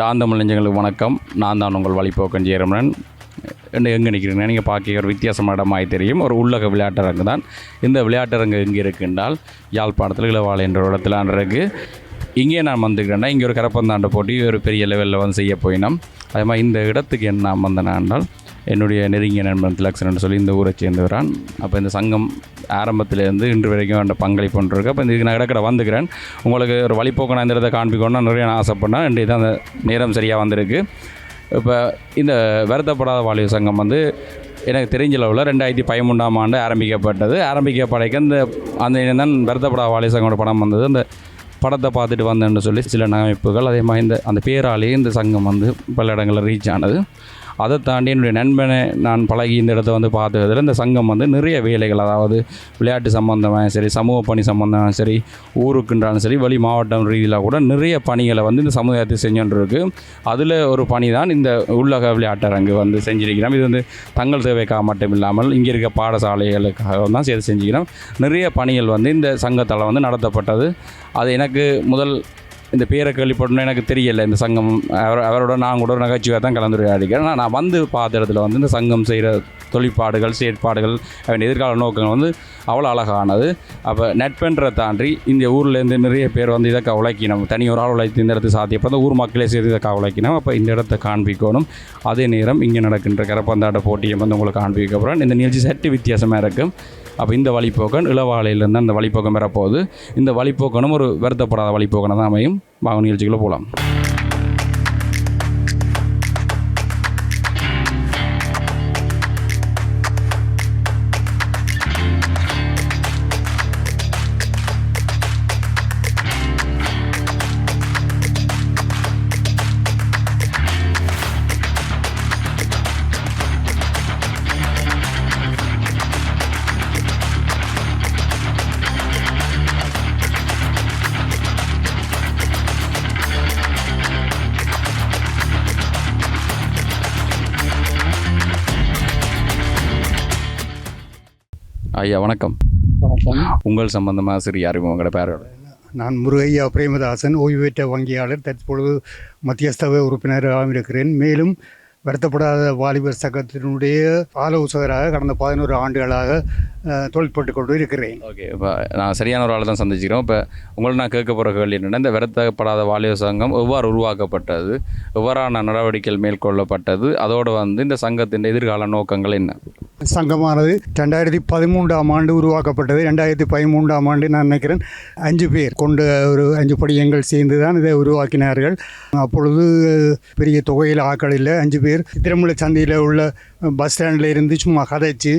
டாந்தமிழ் நெஞ்சங்களுக்கு வணக்கம். நான் தான் உங்கள் வழிபோக்கன் ஜெயரமணன். என்ன எங்கே நிற்கிறீங்க நீங்கள் பார்க்க ஒரு வித்தியாசமான இடமாய் தெரியும். ஒரு உள்ளக விளையாட்டரங்கு தான். இந்த விளையாட்டரங்கு எங்கே இருக்குன்றால் யாழ்ப்பாணத்தில் இளவாலை என்ற இடத்துல இருக்கு இங்கே நான் வந்துக்கிறேன்னா இங்கே ஒரு கரப்பந்தாண்ட போட்டி ஒரு பெரிய லெவலில் வந்து செய்ய போயினோம். அதே மாதிரி இந்த இடத்துக்கு என்ன நான் என்னுடைய நெருங்கிய நண்பன் திலக்ஷன் சொல்லி இந்த ஊரை சேர்ந்தவரான். அப்போ இந்த சங்கம் ஆரம்பத்திலேருந்து இன்று வரைக்கும் அந்த பங்களிப்பு ஒன்று அப்போ இதுக்கு நான் இடக்கடை வந்துக்கிறேன். உங்களுக்கு ஒரு வழிபோக்கு நான் இந்த இடத்த காண்பிக்கணும்னு நிறைய நான் ஆசைப்பட்டேன் இன்றைய தான் அந்த நேரம் சரியாக வந்திருக்கு. இப்போ இந்த வருத்தப்படாத வாலிப சங்கம் வந்து எனக்கு தெரிஞ்ச அளவில் ரெண்டாயிரத்தி பதிமூன்றாம் ஆண்டு ஆரம்பிக்கப்பட்டது. ஆரம்பிக்கப்படைக்கு இந்த அந்த தான் வருத்தப்படாத வாலிப சங்கோட படம் வந்தது. அந்த படத்தை பார்த்துட்டு வந்தேன்னு சொல்லி சில அமைப்புகள் அதே மாதிரி இந்த அந்த பேராலேயே இந்த சங்கம் வந்து பல இடங்களில் ரீச் ஆனது. அதை தாண்டி என்னுடைய நண்பனை நான் பழகி இந்த இடத்த வந்து பார்த்ததில் இந்த சங்கம் வந்து நிறைய வேலைகள் அதாவது விளையாட்டு சம்மந்தமாக சரி சமூக பணி சம்மந்தமாக சரி ஊருக்குன்றாலும் சரி வெளி மாவட்டம் ரீதியில் கூட நிறைய பணிகளை வந்து இந்த சமுதாயத்தை செஞ்சுருக்கு அதில் ஒரு பணி தான் இந்த உள்ளக விளையாட்டரங்கு வந்து செஞ்சிருக்கிறோம். இது வந்து தங்கள் தேவைக்காக மட்டும் இல்லாமல் இங்கே இருக்க பாடசாலைகளுக்காக தான் சேர்த்து செஞ்சுக்கிறோம். நிறைய பணிகள் வந்து இந்த சங்கத்தால் வந்து நடத்தப்பட்டது. அது எனக்கு முதல் இந்த பேரை கேள்விப்படணும் எனக்கு தெரியலை. இந்த சங்கம் அவர் அவரோட நான் கூட ஒரு தான் கலந்துரையாடிக்கிறேன். ஆனால் நான் வந்து பார்த்த இடத்துல வந்து இந்த சங்கம் செய்கிற தொழிற்பாடுகள் செயற்பாடுகள் அவன் எதிர்கால நோக்கங்கள் வந்து அவ்வளோ அழகானது. அப்போ நட்பென்ற தாண்டி இந்த ஊர்லேருந்து நிறைய பேர் வந்து இதற்காக உழைக்கணும். தனி ஒரு ஆள் உழைத்து இந்த இடத்துக்கு சாத்தியப்போ அந்த ஊர் மக்களே சேர்த்து இதற்காக உழைக்கணும். அப்போ இந்த இடத்த காண்பிக்கணும். அதே நேரம் இங்கே நடக்கின்ற கரப்பந்தாட்ட போட்டியை வந்து உங்களுக்கு காண்பிக்க போகிறேன் இந்த நிகழ்ச்சி சற்று வித்தியாசமாக இருக்கும். அப்போ இந்த வழிப்போக்கன் இளவாலையிலேருந்து அந்த வழிப்போக்கம் வரப்போகுது. இந்த வழிப்போக்கனும் ஒரு வருத்தப்படாத வழிப்போக்கனை தான் அமையும். வாங்க நிகழ்ச்சிக்குள்ளே போகலாம் ஐயா வணக்கம். வணக்கம். உங்கள் சம்பந்தமாக சிறிய அறிமுகங்களோட பேரோட. நான் முருகையா பிரேமதாசன் ஓய்வு பெற்ற வங்கியாளர். தற்பொழுது மத்தியஸ்தவ உறுப்பினராகவும் இருக்கிறேன். மேலும் வருத்தப்படாத வாலிபர் சங்கத்தினுடைய ஆலோசகராக கடந்த பதினோரு ஆண்டுகளாக அஹ், தொழில்பட்டு கொண்டு இருக்கிறேன் ஓகே இப்போ நான் சரியான ஒரு ஆளை தான் சந்திச்சிக்கிறோம் இப்போ உங்களை நான் கேட்க போகிற கேள்வி என்னென்னா இந்த வருத்தப்படாத வாலிப சங்கம் எவ்வாறு உருவாக்கப்பட்டது? எவ்வாறான நடவடிக்கைகள் மேற்கொள்ளப்பட்டது? அதோடு வந்து இந்த சங்கத்தின் எதிர்கால நோக்கங்கள் என்ன? சங்கமானது ரெண்டாயிரத்தி பதிமூன்றாம் ஆண்டு உருவாக்கப்பட்டது. ரெண்டாயிரத்தி பதிமூன்றாம் ஆண்டு நான் நினைக்கிறேன் அஞ்சு பேர் கொண்ட ஒரு அஞ்சு படியங்கள் சேர்ந்து தான் இதை உருவாக்கினார்கள். அப்பொழுது பெரிய தொகையில் ஆட்கள் இல்லை. அஞ்சு பேர் பேர். திருமலை சந்தையில் உள்ள பஸ் ஸ்டாண்டில் இருந்து சும்மா கதைச்சு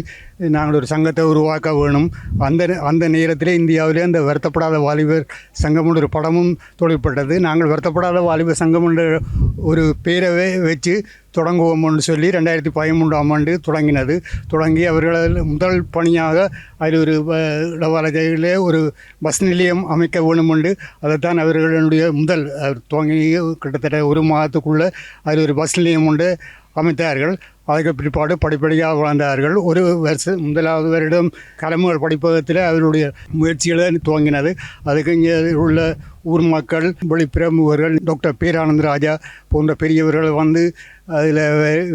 நாங்கள் ஒரு சங்கத்தை உருவாக்க வேணும். அந்த அந்த நேரத்தில் இந்தியாவிலே அந்த வருத்தப்படாத வாலிபர் சங்கம்ன்ற ஒரு படமும் தொழிற்பட்டது நாங்கள் வருத்தப்படாத வாலிபர் சங்கம்ன்ற ஒரு பேரவை வச்சு தொடங்குவோம்னு சொல்லி ரெண்டாயிரத்தி பதிமூன்றாம் ஆண்டு தொடங்கினது. தொடங்கி அவர்கள் முதல் பணியாக அதில் ஒரு இடவாளஜையிலே ஒரு பஸ் நிலையம் அமைக்க வேணும் அதைத்தான் அவர்களுடைய முதல் துவங்கி கிட்டத்தட்ட ஒரு மாதத்துக்குள்ளே அதில் ஒரு பஸ் நிலையம் உண்டு அமைத்தார்கள். அதற்கு பிற்பாடு படிப்படியாக வளர்ந்தார்கள். ஒரு வருஷம் முதலாவது வருடம் கலமுகள் படிப்பகத்தில் அவருடைய முயற்சிகளை துவங்கினது. அதுக்கு இங்கே உள்ள ஊர் மக்கள் வெளிப்பிரமுகர்கள் டாக்டர் பேரானந்த ராஜா போன்ற பெரியவர்கள் வந்து அதில்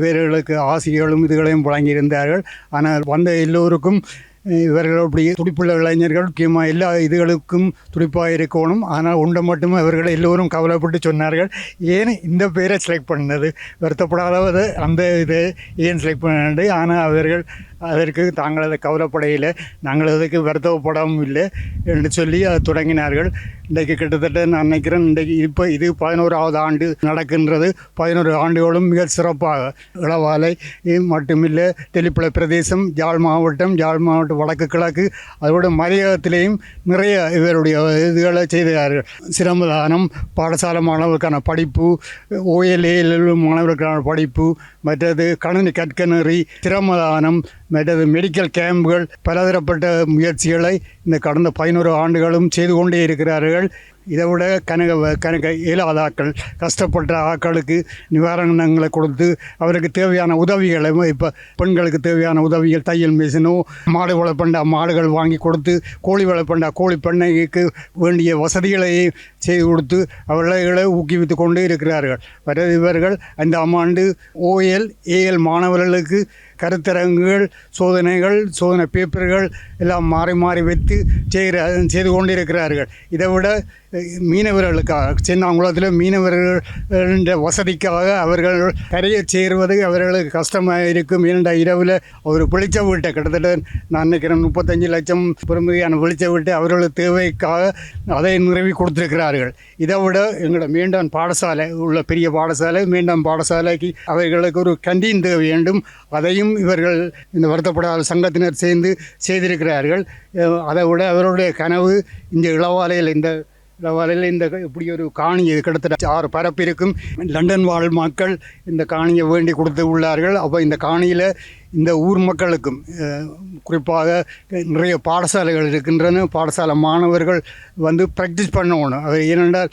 வேறுகளுக்கு ஆசிரியர்களும் இதுகளையும் வழங்கியிருந்தார்கள். ஆனால் வந்த எல்லோருக்கும் இவர்கள் அப்படி துடிப்புள்ள இளைஞர்கள் முக்கியமாக எல்லா இதுகளுக்கும் துடிப்பாக இருக்கணும் ஆனால் உண்டை மட்டுமே அவர்கள் எல்லோரும் கவலைப்பட்டு சொன்னார்கள் ஏன் இந்த பேரை செலக்ட் பண்ணது? வருத்தப்படாதவது அந்த இதை ஏன் செலக்ட் பண்ணது? ஆனால் அவர்கள் அதற்கு தாங்களது கவலைப்படையில் நாங்கள் அதுக்கு வருத்தப்படவும் இல்லை என்று சொல்லி அதை தொடங்கினார்கள். இன்றைக்கு கிட்டத்தட்ட நான் நினைக்கிறேன் இன்றைக்கு இப்போ இது பதினோராவது ஆண்டு நடக்கின்றது. பதினோரு ஆண்டுகளும் மிக சிறப்பாக. இளவாலை மட்டுமில்லை தெளிப்பளை பிரதேசம் ஜாழ் மாவட்டம் ஜாழ் மாவட்டம் வடக்கு கிழக்கு அதோட மலையகத்திலேயும் நிறைய இவருடைய இதுகளை செய்தார்கள். சிரமதானம் பாடசாலை மாணவர்களுக்கான படிப்பு ஓஎல்ஏ மாணவர்களுக்கான படிப்பு மற்றது கணனி கற்கனறி திறமதானம் மற்றது மெடிக்கல் கேம்புகள் பலதரப்பட்ட முயற்சிகளை இந்த கடந்த பதினோரு ஆண்டுகளும் செய்து கொண்டே இருக்கிறார்கள். இதை விட கனக கனக இயலாத ஆக்கள் கஷ்டப்பட்ட ஆக்களுக்கு நிவாரணங்களை கொடுத்து அவருக்கு தேவையான உதவிகளை இப்போ பெண்களுக்கு தேவையான உதவிகள் தையல் மிஷினோ மாடு வளர்ப்பண்டா மாடுகள் வாங்கி கொடுத்து கோழி வளர்ப்பண்டா கோழி பண்ணைக்கு வேண்டிய வசதிகளை செய்து கொடுத்து அவர்களை ஊக்குவித்து கொண்டு இருக்கிறார்கள். வர இவர்கள் அந்த ஆண்டு ஓஎல் ஏஎல் மாணவர்களுக்கு கருத்தரங்குகள் சோதனைகள் சோதனை பேப்பர்கள் எல்லாம் மாறி மாறி வைத்து செய்கிற செய்து கொண்டிருக்கிறார்கள். இதை விட மீனவர்களுக்காக சின்னாங்குளத்தில் மீனவர்கள் வசதிக்காக அவர்கள் கரையை சேருவது அவர்களுக்கு கஷ்டமாக இருக்கும் இரண்ட இரவில் ஒரு வெளிச்ச வீட்டை கிட்டத்தட்ட நான் நினைக்கிறேன் முப்பத்தஞ்சு லட்சம் பெருமதியான வெளிச்ச வீட்டை அவர்களுக்கு தேவைக்காக அதை நிறுவி கொடுத்திருக்கிறார்கள். இதை விட எங்களோட மீண்டான் பாடசாலை உள்ள பெரிய பாடசாலை மீண்டான் பாடசாலைக்கு அவர்களுக்கு ஒரு கண்டீன் தேவை வேண்டும். அதையும் இவர்கள் இந்த வருத்தப்படாத சங்கத்தினர் சேர்ந்து செய்திருக்கிறார்கள். அதை விட அவருடைய கனவு இந்த இளவாலையில் இந்த வரையில் இந்த இப்படி ஒரு காணியை கிட்டத்தட்ட ஆறு பரப்பிருக்கும். லண்டன் வாழ் மக்கள் இந்த காணியை வேண்டி கொடுத்து உள்ளார்கள். அப்போ இந்த காணியில் இந்த ஊர் மக்களுக்கும் குறிப்பாக நிறைய பாடசாலைகள் இருக்கின்றன. பாடசாலை மாணவர்கள் வந்து ப்ராக்டிஸ் பண்ணணும். அவர் ஏனென்றால்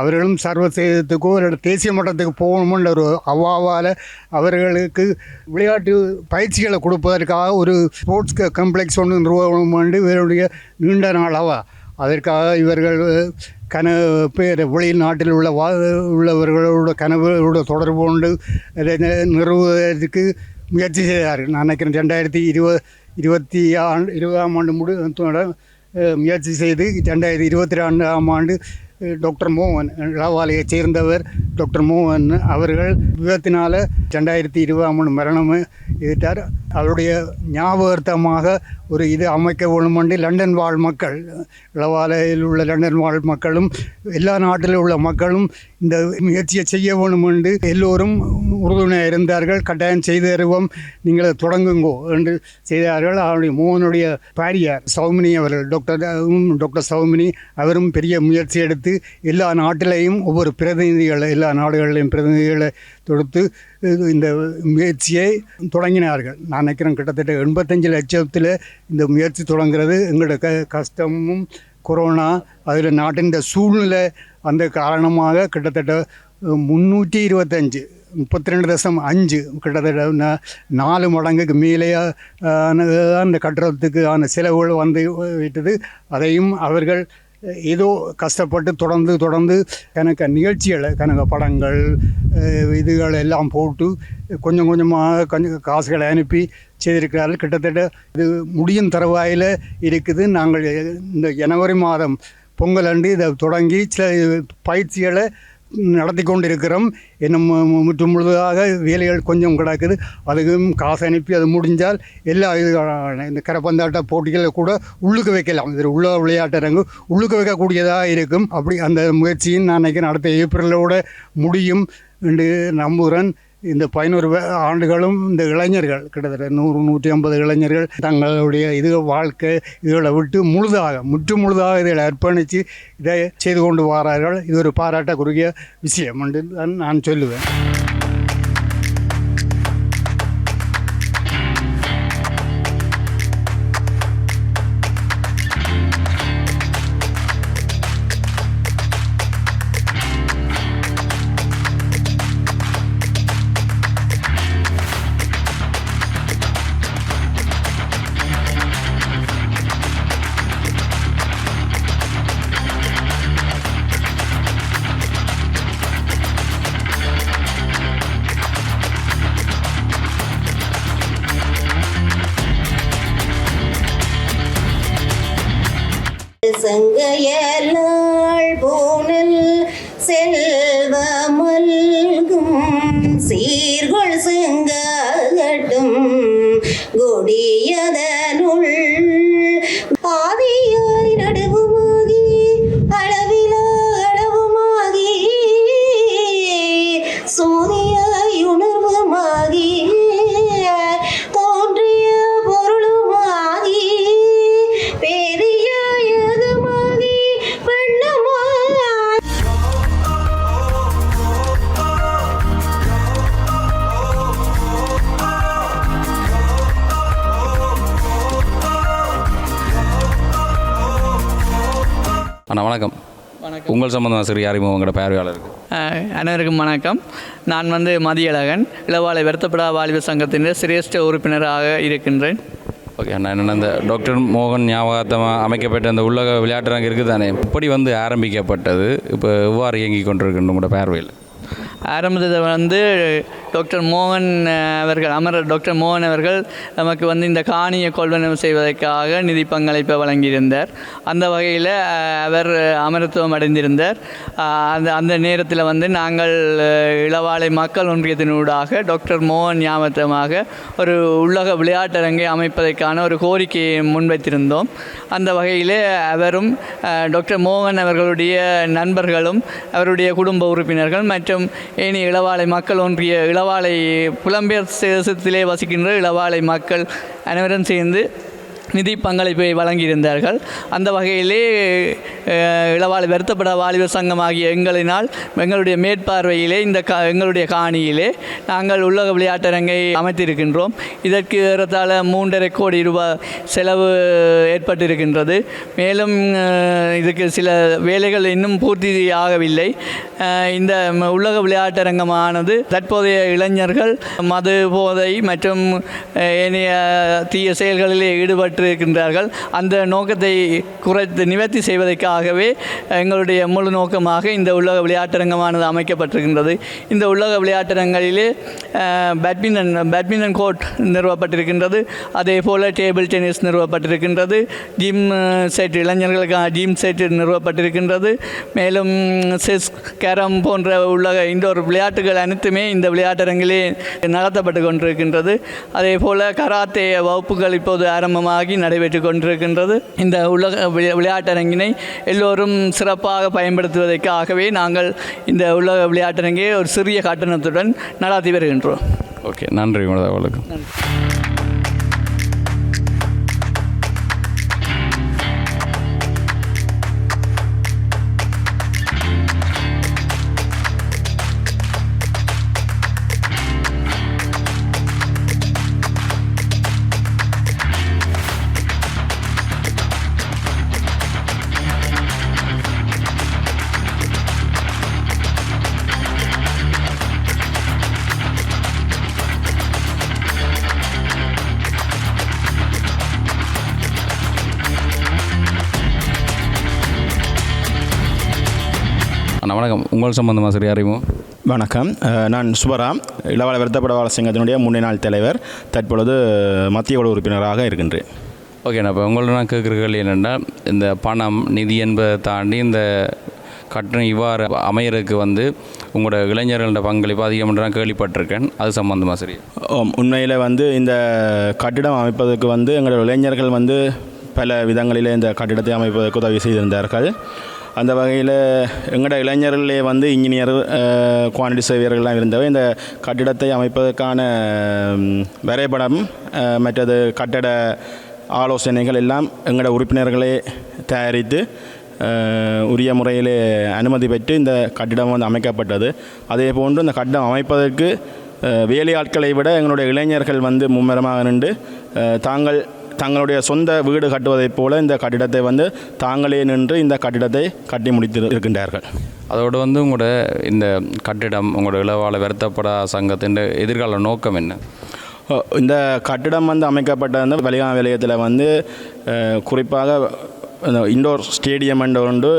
அவர்களும் சர்வதேசத்துக்கோ இல்லை தேசிய மட்டத்துக்கு போகணுமென்ற ஒரு அவாவால் அவர்களுக்கு விளையாட்டு பயிற்சிகளை கொடுப்பதற்காக ஒரு ஸ்போர்ட்ஸ் காம்ப்ளெக்ஸ் ஒன்று நிறுவனம் வேண்டி இவருடைய நீண்ட நாள் அதற்காக இவர்கள் கன பேர் வெளிநாட்டில் உள்ள வா உள்ளவர்களோட கனவுகளோட தொடர்பு கொண்டு நிறுவுவதற்கு முயற்சி செய்தார்கள். நான் நினைக்கிறேன் ரெண்டாயிரத்தி இருபது இருபத்தி ஆண்டு இருபதாம் ஆண்டு முடி முயற்சி செய்து ரெண்டாயிரத்தி இருபத்தி ரெண்டாம் ஆண்டு டாக்டர் மோகன் இளவாலையை சேர்ந்தவர் டாக்டர் மோகன் அவர்கள் விபத்தினால் ரெண்டாயிரத்தி இருபதாம் ஆண்டு மரணம் எதிர்த்தார். அவருடைய ஞாபகார்த்தமாக ஒரு இது அமைக்க வேணுமென்று லண்டன் வாழ் மக்கள் இளவாலையில் உள்ள லண்டன் வாழ் மக்களும் எல்லா நாட்டில் உள்ள மக்களும் இந்த முயற்சியை செய்ய வேணுமென்று எல்லோரும் உறுதுணையாக இருந்தார்கள். கட்டாயம் செய்து தருவோம் நீங்கள் தொடங்குங்கோ என்று செய்தார்கள். அவருடைய மோகனுடைய பாரியார் சௌமினி அவர்கள் டாக்டர் டாக்டர் சௌமினி அவரும் பெரிய முயற்சி எடுத்து எல்லா நாட்டிலையும் ஒவ்வொரு பிரதிநிதிகளை எல்லா நாடுகளிலையும் பிரதிநிதிகளை தொடுத்து இந்த முயற்சியை தொடங்கினார்கள். நான் நினைக்கிறேன் கிட்டத்தட்ட எண்பத்தஞ்சு லட்சத்தில் இந்த முயற்சி தொடங்குறது எங்களோட க கஷ்டமும் கொரோனா அதில் நாட்டின் இந்த சூழ்நிலை அந்த காரணமாக கிட்டத்தட்ட முந்நூற்றி இருபத்தஞ்சு முப்பத்தி ரெண்டு தசம் அஞ்சு கிட்டத்தட்ட நாலு மடங்குக்கு மேலே அந்த கட்டுறதுக்கு ஆன செலவுகள் வந்து விட்டது. அதையும் அவர்கள் ஏதோ கஷ்டப்பட்டு தொடர்ந்து தொடர்ந்து கணக்க நிகழ்ச்சிகளை கணக்க படங்கள் இதுகள் எல்லாம் போட்டு கொஞ்சம் கொஞ்சமாக கொஞ்சம் காசுகளை அனுப்பி செய்திருக்கிறார்கள். கிட்டத்தட்ட இது முடியும் தருவாயில் இருக்குது. நாங்கள் இந்த ஜனவரி மாதம் பொங்கல் அன்று இதை தொடங்கி சில பயிற்சிகளை நடத்தி கொண்டிருக்கிறோம் இன்னும் மு- முற்று முழுதாக வேலைகள் கொஞ்சம் கிடக்குது. அதுக்கும் காசு அனுப்பி அது முடிஞ்சால் எல்லா இது இந்த கரப்பந்தாட்ட போட்டிகளை கூட உள்ளுக்கு வைக்கலாம். இது உள்ள விளையாட்டரங்கு உள்ளுக்கு வைக்கக்கூடியதாக இருக்கும். அப்படி அந்த முயற்சியும் நான் நினைக்கிறேன் அடுத்த ஏப்ரலோட முடியும் என்று நம்புகிறேன். இந்த பதினோரு ஆண்டுகளும் இந்த இளைஞர்கள் கிட்டத்தட்ட நூறு நூற்றி ஐம்பது இளைஞர்கள் தங்களுடைய இது வாழ்க்கை இதுகளை விட்டு முழுதாக முற்று முழுதாக இதில் அர்ப்பணித்து இதை செய்து கொண்டு வரார்கள். இது ஒரு பாராட்டக்குரிய விஷயம் என்று நான் சொல்லுவேன். உங்கள் சம்பந்தமாக சிறிய அறிமுகம் உங்களோட பார்வையாளருக்கு அனைவருக்கும் வணக்கம். நான் வந்து மதியழகன். இளவாலை வருத்தப்படா வாலிப சங்கத்தின் சிரேஷ்ட உறுப்பினராக இருக்கின்றேன். ஓகே நான் என்னென்ன இந்த டாக்டர் மோகன் ஞாபகார்த்தமாக அமைக்கப்பட்ட அந்த உள்ளக விளையாட்டுரங்கு இருக்குது தானே இப்படி வந்து ஆரம்பிக்கப்பட்டது. இப்போ எவ்வாறு இயங்கி கொண்டிருக்குன்னு உங்களோட பார்வையில்? ஆரம்பத்தில் வந்து டாக்டர் மோகன் அவர்கள் அமரர் டாக்டர் மோகன் அவர்கள் நமக்கு வந்து இந்த காணியை கொள்வனவு செய்வதற்காக நிதி பங்களிப்பை வழங்கியிருந்தார். அந்த வகையில் அவர் அமரத்துவம் அடைந்திருந்தார். அந்த அந்த நேரத்தில் வந்து நாங்கள் இளவாலை மக்கள் ஒன்றியத்தினூடாக டாக்டர் மோகன் ஞாபகமாக ஒரு உள்ளக விளையாட்டரங்கை அமைப்பதற்கான ஒரு கோரிக்கையை முன்வைத்திருந்தோம். அந்த வகையில் அவரும் டாக்டர் மோகன் அவர்களுடைய நண்பர்களும் அவருடைய குடும்ப உறுப்பினர்கள் மற்றும் ஏனைய இளவாலை மக்கள் ஒன்றிய இளவாலை புலம்பெயர் தேசத்திலே வசிக்கின்ற இளவாலை மக்கள் அனைவரும் சேர்ந்து நிதி பங்களிப்பை வழங்கியிருந்தார்கள். அந்த வகையிலே இளவாளி வருத்தப்பட வாலிபர் சங்கம் ஆகிய எங்களினால் எங்களுடைய மேற்பார்வையிலே இந்த கா எங்களுடைய காணியிலே நாங்கள் உள்ளக விளையாட்டரங்கை அமைத்திருக்கின்றோம். இதற்கு ஏறத்தாழ மூன்றரை கோடி ரூபாய் செலவு ஏற்பட்டிருக்கின்றது. மேலும் இதுக்கு சில வேலைகள் இன்னும் பூர்த்தி ஆகவில்லை. இந்த உள்ளக விளையாட்டரங்கமானது தற்போதைய இளைஞர்கள் மது போதை மற்றும் ஏனைய தீய செயல்களிலே ஈடுபட்டிருக்கின்றார்கள் அந்த நோக்கத்தை குறைத்து நிவர்த்தி செய்வதற்காகவே எங்களுடைய முழு நோக்கமாக இந்த உள்ளக விளையாட்டரங்கமானது அமைக்கப்பட்டிருக்கின்றது. இந்த உலக விளையாட்டரங்களிலே பேட்மிண்டன் பேட்மிண்டன் கோர்ட் நிறுவப்பட்டிருக்கின்றது. அதே போல் டேபிள் டென்னிஸ் நிறுவப்பட்டிருக்கின்றது. ஜிம் செட் இளைஞர்களுக்கான ஜிம் செட் நிறுவப்பட்டிருக்கின்றது. மேலும் செஸ் கேரம் போன்ற உள்ள இண்டோர் விளையாட்டுகள் அனைத்துமே இந்த விளையாட்டரங்கிலே நடத்தப்பட்டு கொண்டிருக்கின்றது. அதே போல் கராத்தே வகுப்புகள் இப்போது ஆரம்பமாக நடைபெற்று கொண்டிருக்கின்றது. இந்த உலக விளை- விளையாட்டரங்கினை எல்லோரும் சிறப்பாக பயன்படுத்துவதற்காகவே நாங்கள் இந்த உலக விளையாட்டரங்கை ஒரு சிறிய கட்டணத்துடன் நடாத்தி வருகின்றோம். ஓகே நன்றி உங்களோட அவளுக்கு. அண்ணா வணக்கம். உங்கள் சம்பந்தமாக சிறிய அறிமுகம் வணக்கம். நான் சுபராம் இளவாள வருத்தப்படவாள சங்கத்தினுடைய முன்னாள் தலைவர் தற்பொழுது மத்திய குழு உறுப்பினராக இருக்கின்றேன். ஓகே நான் இப்போ உங்கள்ட்ட நான் கேட்குற கேள்வி என்னென்னா இந்த பணம் நிதி என்பதை தாண்டி இந்த கட்டணம் இவ்வாறு அமையறதுக்கு வந்து உங்களோட இளைஞர்களோட பங்களிப்பு அதிகம் என்று நான் கேள்விப்பட்டிருக்கேன். அது சம்மந்தமாக சரி? உண்மையில் வந்து இந்த கட்டிடம் அமைப்பதற்கு வந்து எங்களோட இளைஞர்கள் வந்து பல விதங்களிலே இந்த கட்டிடத்தை அமைப்பதற்கு உதவி செய்திருந்தார்கள். அந்த வகையில் எங்களோட இளைஞர்களே வந்து இன்ஜினியர் குவான்டிட்டி சேவியர்கள்லாம் இருந்தவை. இந்த கட்டிடத்தை அமைப்பதற்கான வரைபடம் மற்றது கட்டட ஆலோசனைகள் எல்லாம் எங்களோட உறுப்பினர்களே தயாரித்து உரிய முறையில் அனுமதி பெற்று இந்த கட்டிடம் வந்து அமைக்கப்பட்டது. அதே போன்று இந்த கட்டிடம் அமைப்பதற்கு வேலையாட்களை விட எங்களுடைய இளைஞர்கள் வந்து மும்முரமாக நின்று தாங்கள் தங்களுடைய சொந்த வீடு கட்டுவதைப் போல இந்த கட்டிடத்தை வந்து தாங்களே நின்று இந்த கட்டிடத்தை கட்டி முடித்து இருக்கின்றார்கள். அதோடு வந்து உங்களோட இந்த கட்டிடம் உங்களோட இளவாள வருத்தப்படா சங்கத்தின் எதிர்கால நோக்கம் என்ன? இந்த கட்டிடம் வந்து அமைக்கப்பட்ட அந்த வலிகாம விலையத்தில் வந்து குறிப்பாக இந்த இண்டோர் ஸ்டேடியம் என்ற ஒன்று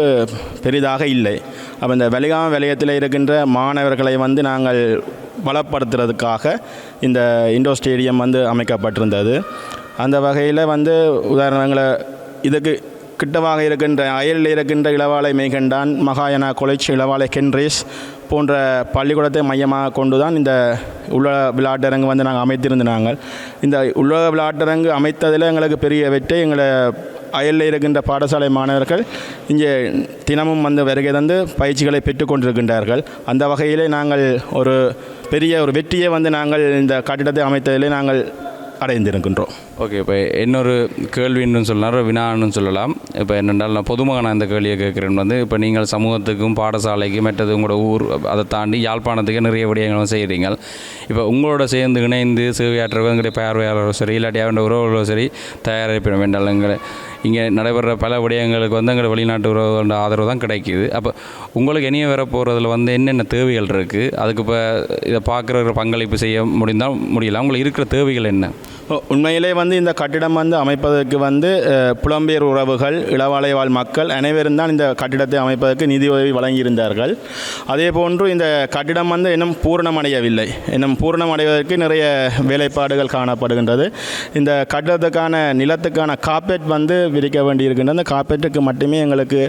பெரிதாக இல்லை. அப்போ இந்த வலிகாம விலையத்தில் இருக்கின்ற மாணவர்களை வந்து நாங்கள் வளப்படுத்துறதுக்காக இந்த இண்டோர் ஸ்டேடியம் வந்து அமைக்கப்பட்டிருந்தது. அந்த வகையில் வந்து உதாரணங்களை இதுக்கு கிட்டவாக இருக்கின்ற அயலில் இருக்கின்ற இளவாலை மேகண்டான் மகாயனா கொலைச் இளவாலை கென்ரேஸ் போன்ற பள்ளிக்கூடத்தை மையமாக கொண்டு தான் இந்த உள்ள விளையாட்டரங்கு வந்து நாங்கள் அமைத்திருந்தாங்க. இந்த உள்ள விளையாட்டரங்கு அமைத்ததில் எங்களுக்கு பெரிய வெற்றி. எங்களை அயலில் இருக்கின்ற பாடசாலை மாணவர்கள் இங்கே தினமும் வந்து வருகை தந்து பயிற்சிகளை பெற்றுக்கொண்டிருக்கின்றார்கள் அந்த வகையிலே நாங்கள் ஒரு பெரிய ஒரு வெற்றியை வந்து நாங்கள் இந்த கட்டிடத்தை அமைத்ததிலே நாங்கள் அடைந்திருக்கின்றோம். ஓகே இப்போ இன்னொரு கேள்வின்னு சொல்லலாம். வினான்னு சொல்லலாம். இப்போ என்னென்றால் நான் பொதுமகனாக இந்த கேள்வியை கேட்குறேன். வந்து இப்போ நீங்கள் சமூகத்துக்கும் பாடசாலைக்கும் மற்றது உங்களோட ஊர் அதை தாண்டி யாழ்ப்பாணத்துக்கு நிறைய விடயங்களும் செய்கிறீங்க இப்போ உங்களோட சேர்ந்து இணைந்து சேவையாற்றவங்க எங்களுடைய பார்வையாளரோ சரி இல்லாட்டி அவருடைய உறவுகளோ சரி தயாரிப்பிட வேண்டாம். எங்களை இங்கே நடைபெற பல விடயங்களுக்கு வந்து எங்களை வெளிநாட்டு உறவுகளோட ஆதரவு தான் கிடைக்கிது. அப்போ உங்களுக்கு இனிய வர போகிறதுல வந்து என்னென்ன தேவைகள் இருக்குது அதுக்கு இப்போ இதை பார்க்குற பங்களிப்பு செய்ய முடிந்தால் முடியல உங்களுக்கு இருக்கிற தேவைகள் என்ன? உண்மையிலே வந்து இந்த கட்டிடம் வந்து அமைப்பதற்கு வந்து புலம்பெயர் உறவுகள் இளவாலைவாழ் மக்கள் அனைவரும் தான் இந்த கட்டிடத்தை அமைப்பதற்கு நிதி உதவி வழங்கியிருந்தார்கள். அதே போன்று இந்த கட்டிடம் வந்து இன்னும் பூரணமடையவில்லை. இன்னும் பூரணமடைவதற்கு நிறைய வேலைப்பாடுகள் காணப்படுகின்றது. இந்த கட்டிடத்துக்கான நிலத்துக்கான காப்பேட் வந்து விரிக்க வேண்டியிருக்கின்றது. அந்த காப்பேட்டுக்கு மட்டுமே எங்களுக்கு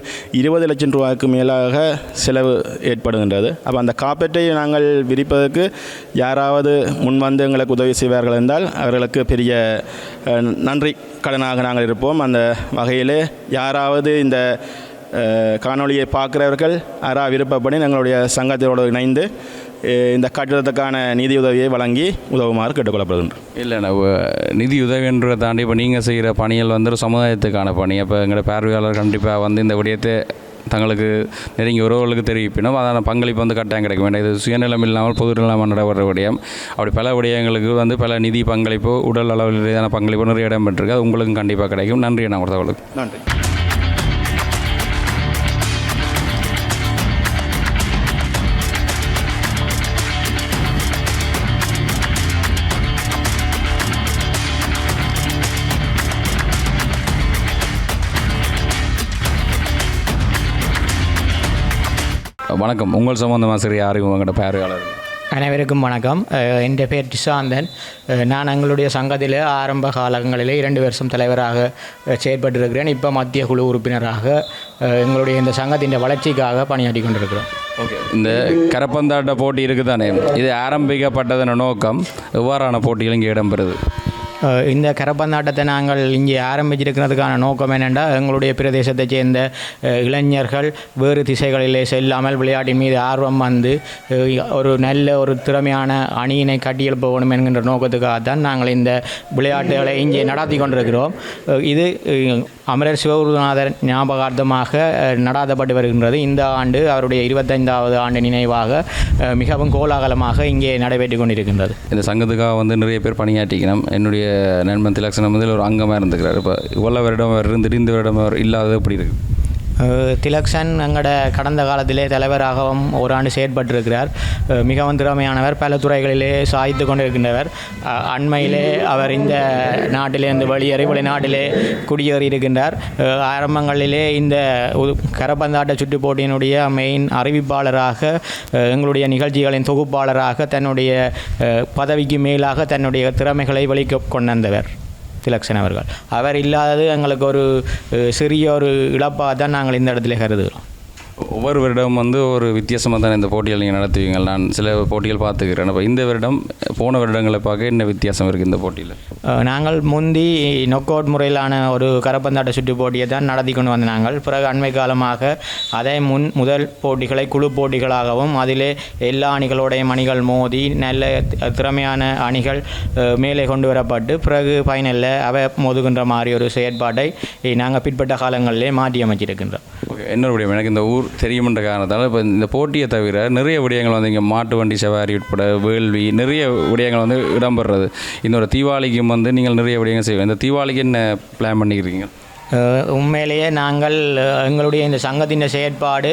இருபது லட்சம் ரூபாய்க்கு மேலாக செலவு ஏற்படுகின்றது. அப்போ அந்த காப்பேட்டை நாங்கள் விரிப்பதற்கு யாராவது முன் வந்து எங்களுக்கு உதவி செய்வார்கள் என்றால் அவர்களுக்கு பெரிய நன்றி கடனாக நாங்கள் இருப்போம். அந்த வகையில் யாராவது இந்த காணொலியை காணொளியை யாராக விருப்பப்படி எங்களுடைய சங்கத்தோடு இணைந்து இந்த கட்டிடத்துக்கான நிதியுதவியை வழங்கி உதவுமாறு கேட்டுக்கொள்ளப்படுகின்றோம். இல்லைண்ணா நிதி தாண்டி இப்போ நீங்கள் செய்கிற பணிகள் வந்து சமுதாயத்துக்கான பணி. அப்போ எங்களோட பார்வையாளர் கண்டிப்பாக வந்து இந்த விடயத்தை தங்களுக்கு நெருங்கிய உறவுகளுக்கு தெரிவிப்பினும். அதான பங்களிப்பு வந்து கட்டாயம் கிடைக்க வேண்டாம் இது சுயநலம் இல்லாமல் பொது நலமாக நடைபெற விடயம். அப்படி பல விடயங்களுக்கு வந்து பல நிதி பங்களிப்பு உடல் அளவில் ரீதியான பங்களிப்பு நிறைய இடம் பெற்றிருக்கு அது உங்களுக்கும் கண்டிப்பாக கிடைக்கும். நன்றி நான் தகவலுக்கு நன்றி. வணக்கம். உங்கள் சம்பந்தமாக சரி யாரும் உங்களோட பார்வையாளர் அனைவருக்கும் வணக்கம். என் பேர் டிசாந்தன் நான் எங்களுடைய சங்கத்தில் ஆரம்ப காலங்களிலே இரண்டு வருஷம் தலைவராக செயற்பட்டிருக்கிறேன். இப்போ மத்திய குழு உறுப்பினராக எங்களுடைய இந்த சங்கத்தின் வளர்ச்சிக்காக பணியாற்றி கொண்டிருக்கிறோம். ஓகே. இந்த கரப்பந்தாட்ட போட்டி இருக்குது தானே இது ஆரம்பிக்கப்பட்டதன் நோக்கம். எவ்வாறான போட்டிகள் இங்கே இடம்பெறுது? இந்த கரப்பந்தாட்டத்தை நாங்கள் இங்கே ஆரம்பிச்சிருக்கிறதுக்கான நோக்கம் என்னென்னா எங்களுடைய பிரதேசத்தைச் சேர்ந்த இளைஞர்கள் வேறு திசைகளிலே செல்லாமல் விளையாட்டின் மீது ஆர்வம் வந்து ஒரு நல்ல ஒரு திறமையான அணியினை கட்டியெழுப்ப வேண்டும் என்கின்ற நோக்கத்துக்காக தான் நாங்கள் இந்த விளையாட்டுகளை இங்கே நடத்தி கொண்டிருக்கிறோம். இது அமரர் சிவகுருநாதர் ஞாபகார்த்தமாக நடாத்தப்பட்டு வருகின்றது. இந்த ஆண்டு அவருடைய இருபத்தைந்தாவது ஆண்டு நினைவாக மிகவும் கோலாகலமாக இங்கே நடைபெற்று கொண்டிருக்கின்றது. இந்த சங்கத்துக்காக வந்து நிறைய பேர் பணியாற்றிக்கணும். என்னுடைய நண்பன் திலக்ஷன் வந்து ஒரு அங்கமாக இருந்துக்கிறார். இப்போ இவ்வளோ வருடம் அவர் இருந்து இந்த வருடம் அவர் இல்லாதது எப்படி இருக்குது திலக்சன் திலக்ஷன் எங்களோட கடந்த காலத்திலே தலைவராகவும் ஒரு ஆண்டு செயற்பட்டிருக்கிறார் மிகவும் திறமையானவர். பல துறைகளிலே சாய்த்து கொண்டிருக்கின்றவர். அண்மையிலே அவர் இந்த நாட்டிலிருந்து வெளியேறி வெளிநாட்டிலே குடியேறி இருக்கின்றார். ஆரம்பங்களிலே இந்த கரப்பந்தாட்ட சுற்று போட்டியினுடைய மெயின் அறிவிப்பாளராக எங்களுடைய நிகழ்ச்சிகளின் தொகுப்பாளராக தன்னுடைய பதவிக்கு மேலாக தன்னுடைய திறமைகளை வெளிக்க வந்தவர் திலக்ஷன் அவர்கள். அவர் இல்லாதது எங்களுக்கு ஒரு சிறிய ஒரு இழப்பாக தான் நாங்கள் இந்த இடத்துல கருதுகிறோம். ஒவ்வொரு வருடம் வந்து ஒரு வித்தியாசமாக தான் இந்த போட்டிகள் நீங்கள் நடத்துவீங்க. நான் சில போட்டிகள் பார்த்துக்கிறேன். அப்போ இந்த வருடம் போன வருடங்களை பார்க்க என்ன வித்தியாசம் இருக்குது இந்த போட்டியில்? நாங்கள் முந்தி நொக் அவுட் முறையிலான ஒரு கரப்பந்தாட்ட சுற்று போட்டியை தான் நடத்தி கொண்டு வந்த நாங்கள் பிறகு அண்மை காலமாக அதை முன் முதல் போட்டிகளை குழு போட்டிகளாகவும் அதிலே எல்லா அணிகளுடைய அணிகள் மோதி நல்ல திறமையான அணிகள் மேலே கொண்டு வரப்பட்டு பிறகு ஃபைனலில் அவை மோதுகின்ற மாதிரி ஒரு செயற்பாட்டை நாங்கள் பிற்பட்ட காலங்களிலே மாற்றி அமைச்சிருக்கின்றோம் விடயம். எனக்கு இந்த ஊர் தெரியுமென்ற காரணத்தால் இப்போ இந்த போட்டியை தவிர நிறைய விடயங்கள் வந்து இங்கே மாட்டு வண்டி சவாரி உட்பட வேள்வி நிறைய விடயங்கள் வந்து இடம்பெறுறது. இன்னொரு தீபாவளிக்கும் வந்து நீங்கள் நிறைய விடயங்கள் செய்வீங்க. இந்த தீபாவளிக்கு என்ன பிளான் பண்ணிக்கிறீங்க உண்மையிலேயே நாங்கள் எங்களுடைய இந்த சங்கத்தின் செயற்பாடு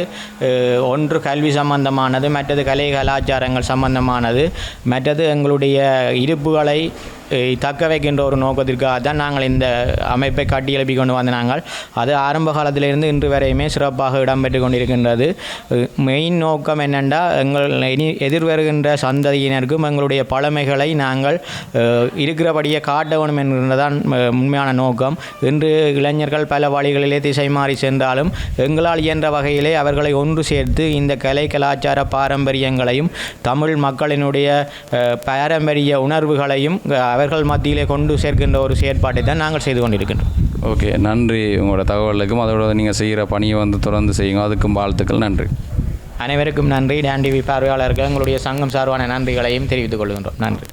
ஒன்று கல்வி சம்பந்தமானது மற்றது கலை கலாச்சாரங்கள் சம்பந்தமானது மற்றது எங்களுடைய இருப்புகளை தக்க வைக்கின்ற ஒரு நோக்கத்திற்காக தான் நாங்கள் இந்த அமைப்பை கட்டி எழுப்பி கொண்டு வந்த நாங்கள். அது ஆரம்ப காலத்திலிருந்து இன்று வரையுமே சிறப்பாக இடம்பெற்று கொண்டிருக்கின்றது. மெயின் நோக்கம் என்னென்னா எங்கள் இனி எதிர்வருகின்ற சந்ததியினருக்கும் எங்களுடைய பழமைகளை நாங்கள் இருக்கிறபடியே காட்ட வேணும் என்கின்றதான் உண்மையான நோக்கம். இன்று இளைஞர்கள் பல வழிகளிலே திசை மாறி சென்றாலும் எங்களால் இயன்ற வகையிலே அவர்களை ஒன்று சேர்த்து இந்த கலை கலாச்சார பாரம்பரியங்களையும் தமிழ் மக்களினுடைய பாரம்பரிய உணர்வுகளையும் அவர் அவர்கள் மத்தியிலே கொண்டு சேர்க்கின்ற ஒரு செயற்பாட்டை தான் நாங்கள் செய்து கொண்டிருக்கின்றோம். ஓகே நன்றி. உங்களோட தகவலுக்கும் அதோட நீங்கள் செய்கிற பணியை வந்து தொடர்ந்து செய்யுங்க. அதுக்கும் வாழ்த்துக்கள் நன்றி. அனைவருக்கும் நன்றி. டான் டிவி பார்வையாளர்கள் எங்களுடைய சங்கம் சார்பான நன்றிகளையும் தெரிவித்துக் கொள்கின்றோம். நன்றி.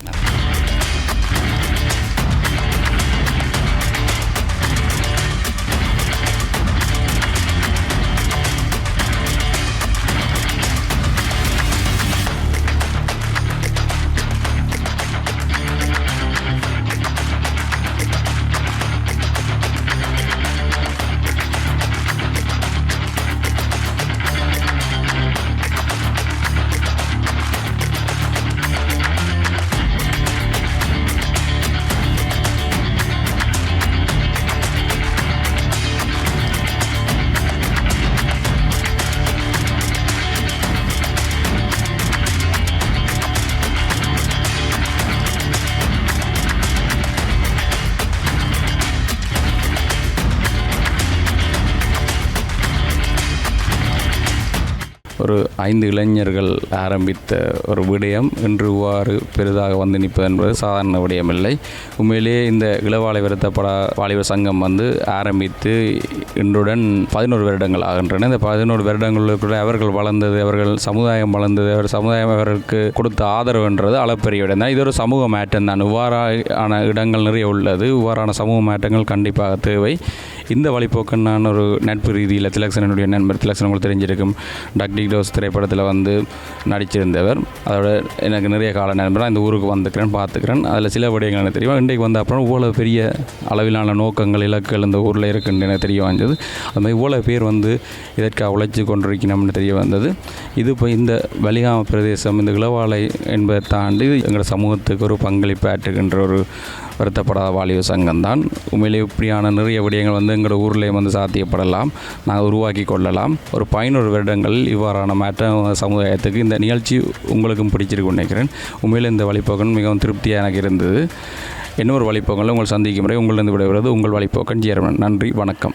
ஐந்து இளைஞர்கள் ஆரம்பித்த ஒரு விடயம். இன்று இவ்வாறு பெரிதாக வந்து நிற்பது என்பது சாதாரண விடயமில்லை. உண்மையிலேயே இந்த இளவாலை வருத்தப்பட வாலிபர் சங்கம் வந்து ஆரம்பித்து இன்றுடன் பதினோரு வருடங்கள் ஆகின்றன. இந்த பதினோரு வருடங்களுக்குள்ள அவர்கள் வளர்ந்தது அவர்கள் சமுதாயம் வளர்ந்தது அவர் சமுதாயம் அவர்களுக்கு கொடுத்த ஆதரவுன்றது அளப்பெரிய இடம் தான். இது ஒரு சமூக மாற்றம் தான். இவ்வாறான இடங்கள் நிறைய உள்ளது. இவ்வாறான சமூக மாற்றங்கள் கண்டிப்பாக தேவை. இந்த வழிபோக்கன் நான் ஒரு நட்பு ரீதியில் திலக்சனனுடைய நண்பர் திலக்சன் உங்களுக்கு தெரிஞ்சிருக்கும். டக் டோஸ் திரைப்படத்தில் வந்து நடிச்சிருந்தவர். அதோட எனக்கு நிறைய கால நண்பராக இந்த ஊருக்கு வந்துக்கிறேன் பார்த்துக்கிறேன். அதில் சில விடயங்கள் எனக்கு தெரியும். இன்றைக்கு வந்த அப்புறம் இவ்வளோ பெரிய அளவிலான நோக்கங்கள் இலக்குகள் இந்த ஊரில் இருக்குன்னு எனக்கு தெரிய வந்தது. அது மாதிரி இவ்வளோ பேர் வந்து இதற்காக உழைச்சி கொண்டிருக்கணும்னு தெரிய வந்தது. இது இப்போ இந்த வலிகாம பிரதேசம் இந்த இளவாலை என்பதை தாண்டி எங்களோட சமூகத்துக்கு ஒரு பங்களிப்பு ஆற்றுகின்ற ஒரு வருத்தப்படாத வாலிப சங்கம் தான் உண்மையிலே இப்படியான நிறைய விடயங்கள் வந்து எங்களோட ஊர்லேயும் வந்து சாத்தியப்படலாம். நாங்கள் உருவாக்கி கொள்ளலாம். ஒரு பதினோரு வருடங்கள் இவ்வாறான மற்ற சமுதாயத்துக்கு இந்த நிகழ்ச்சி உங்களுக்கும் பிடிச்சிருக்கு நினைக்கிறேன். உண்மையில் இந்த வழிபோக்கன் மிகவும் திருப்தியாக எனக்கு இருந்தது. இன்னொரு வழிபோக்கனில் உங்களை சந்திக்கும் முறை உங்களிருந்து விடைபெறுவது உங்கள் வழிபோக்கன் ஜெயரமன். நன்றி வணக்கம்.